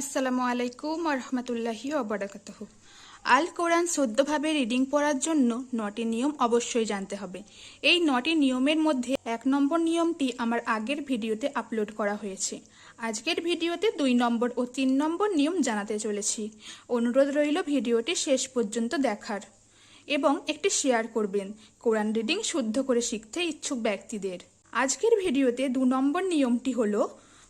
আসসালামু আলাইকুম রহমতুল্লাহি ওবরাকাতুহ আল কোরআন সদ্যভাবে রিডিং পড়ার জন্য নটি নিয়ম অবশ্যই জানতে হবে। এই নটি নিয়মের মধ্যে এক নম্বর নিয়মটি আমার আগের ভিডিওতে আপলোড করা হয়েছে। আজকের ভিডিওতে দুই নম্বর ও তিন নম্বর নিয়ম জানাতে চলেছি। অনুরোধ রইল ভিডিওটি শেষ পর্যন্ত দেখার। এবং একটি শেয়ার করবেন, কোরআন রিডিং শুদ্ধ করে শিখতে ইচ্ছুক ব্যক্তিদের। আজকের ভিডিওতে দু নম্বর নিয়মটি হলো,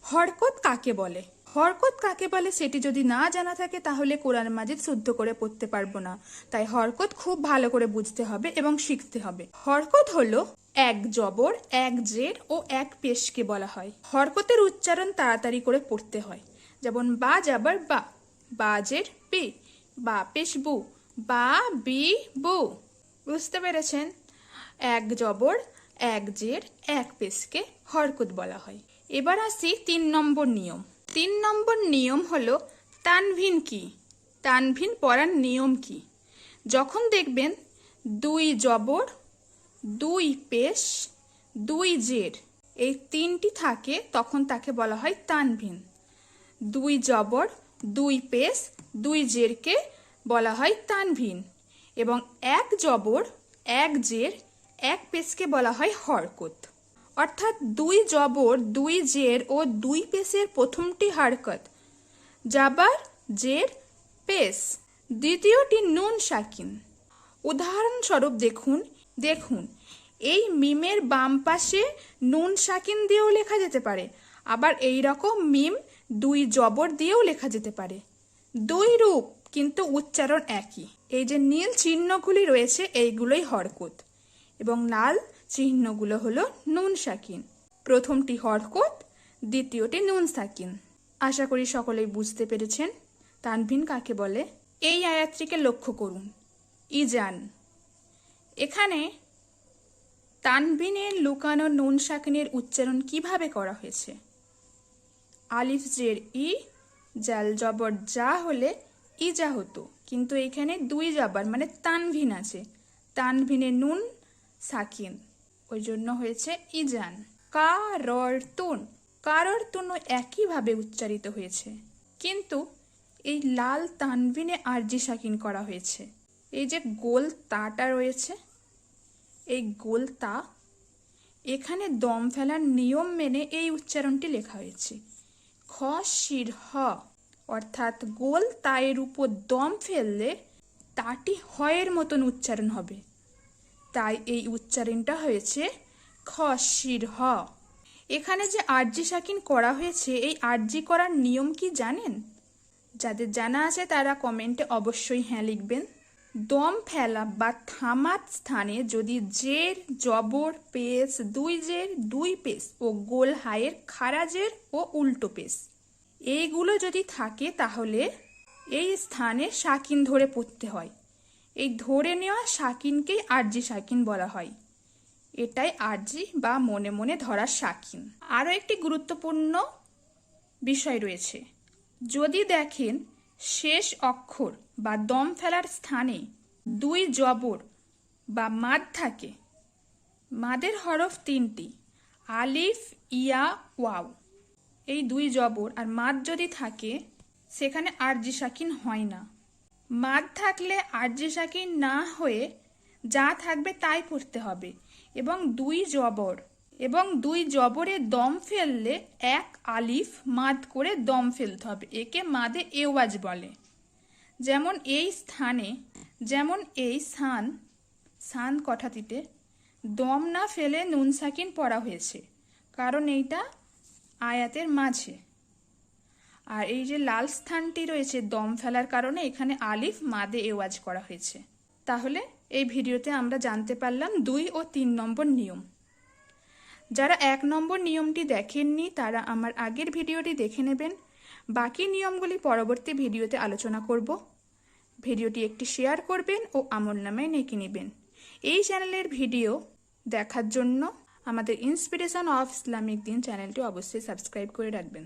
হরকত কাকে বলে? হরকত কাকে বলে সেটি যদি না জানা থাকে, তাহলে কোরআন মাজিদ শুদ্ধ করে পড়তে পারব না। তাই হরকত খুব ভালো করে বুঝতে হবে এবং শিখতে হবে। হরকত হলো এক জবর, এক জের ও এক পেশকে বলা হয়। হরকতের উচ্চারণ তাড়াতাড়ি করে পড়তে হয়। যেমন বা যাবার বা বা জের পি, বা পেশ বু, বা বি বু। বুঝতে পেরেছেন? এক জবর, এক জের, এক পেশকে হরকত বলা হয়। এবার আসি তিন নম্বর নিয়ম। তিন নম্বর নিয়ম হলো তানভিন কি? তানভিন পড়ার নিয়ম কি? যখন দেখবেন দুই জবর, দুই পেশ, দুই জের, এই তিনটি থাকে, তখন তাকে বলা হয় তানভিন। দুই জবর, দুই পেশ, দুই জেরকে বলা হয় তানভিন এবং এক জবর, এক জের, এক পেশকে বলা হয় হরকত। অর্থাৎ দুই জবর, দুই জের ও দুই পেশের প্রথমটি হারকত। জাবার, জের, পেশ। দ্বিতীয়টি নুন সাকিন উদাহরণস্বরূপ দেখুন দেখুন, এই মিমের বাম পাশে নুন সাকিন দিয়েও লেখা যেতে পারে, আবার এই রকম মিম দুই জবর দিয়েও লেখা যেতে পারে। দুই রূপ, কিন্তু উচ্চারণ একই। এই যে নীল চিহ্নগুলি রয়েছে, এইগুলোই হরকত। এবং লাল চিহ্নগুলো হলো নুন সাকিন প্রথমটি হরকত, দ্বিতীয়টি নুন সাকিন আশা করি সকলেই বুঝতে পেরেছেন। তানভিন কাকে বলে? এই আয়াতটিকে লক্ষ্য করুন। ইজান। এখানে তানভিনের লুকানো নুন সাকিনের উচ্চারণ কীভাবে করা হয়েছে? আলিফ জের ই, জাল জবর যা হলে ইজা হতো। কিন্তু এখানে দুই জবর মানে তানভিন আছে। তানভিনে নুন সাকিন ওই জন্য হয়েছে ইজান। কারতুন কারতুনও একইভাবে উচ্চারিত হয়েছে। কিন্তু এই লাল তানভিনে আরজি সাকিন করা হয়েছে। এই যে গোল তাটা রয়েছে, এই গোল তা, এখানে দম ফেলার নিয়ম মেনে এই উচ্চারণটি লেখা হয়েছে। খ শির হ, অর্থাৎ গোল তায়ের উপর দম ফেললে তাটি হয়ের মতন উচ্চারণ হবে। তাই এই উচ্চারণটা হয়েছে খ শির হ। এখানে যে আরজি সাকিন করা হয়েছে, এই আরজি করার নিয়ম কি জানেন? যাদের জানা আছে তারা কমেন্টে অবশ্যই হ্যাঁ লিখবেন। দম ফেলা বা থামার স্থানে যদি জের, জবর, পেস, দুই জের, দুই পেস ও গোল হায়ের খারাজের ও উল্টো পেস। এইগুলো যদি থাকে তাহলে এই স্থানে সাকিন ধরে পড়তে হয়। এই ধরে নেওয়া সাকিনকেই আরজি সাকিন বলা হয়। এটাই আরজি বা মনে মনে ধরার সাকিন আরও একটি গুরুত্বপূর্ণ বিষয় রয়েছে। যদি দেখেন, শেষ অক্ষর বা দম ফেলার স্থানে দুই জবর বা মাদ থাকে। মাদের হরফ তিনটি, আলিফ, ইয়া, ওয়াও। এই দুই জবর আর মাদ যদি থাকে, সেখানে আরজি সাকিন হয় না। মাদ থাকলে আরজি সাকিন না হয়ে যা থাকবে তাই পড়তে হবে এবং দুই জবর, এবং দুই জবরে দম ফেললে এক আলিফ মাদ করে দম ফেলতে হবে, একে মাদে এওয়াজ বলে। যেমন এই স্থানে, যেমন এই সান সান কথাটিতে, দম না ফেলে নুন সাকিন পড়া হয়েছে, কারণ এইটা আয়াতের মাঝে। আর এই যে লাল স্থানটি রয়েছে, দম ফেলার কারণে এখানে আলিফ মাদে এওয়াজ করা হয়েছে। তাহলে এই ভিডিওতে আমরা জানতে পারলাম দুই ও তিন নম্বর নিয়ম। যারা এক নম্বর নিয়মটি দেখেননি, তারা আমার আগের ভিডিওটি দেখে নেবেন। বাকি নিয়মগুলি পরবর্তী ভিডিওতে আলোচনা করব। ভিডিওটি একটি শেয়ার করবেন ও আমল নামে নেকি নেবেন। এই চ্যানেলের ভিডিও দেখার জন্য আমাদের ইন্সপিরেশন অফ ইসলামিক দিন চ্যানেলটি অবশ্যই সাবস্ক্রাইব করে রাখবেন।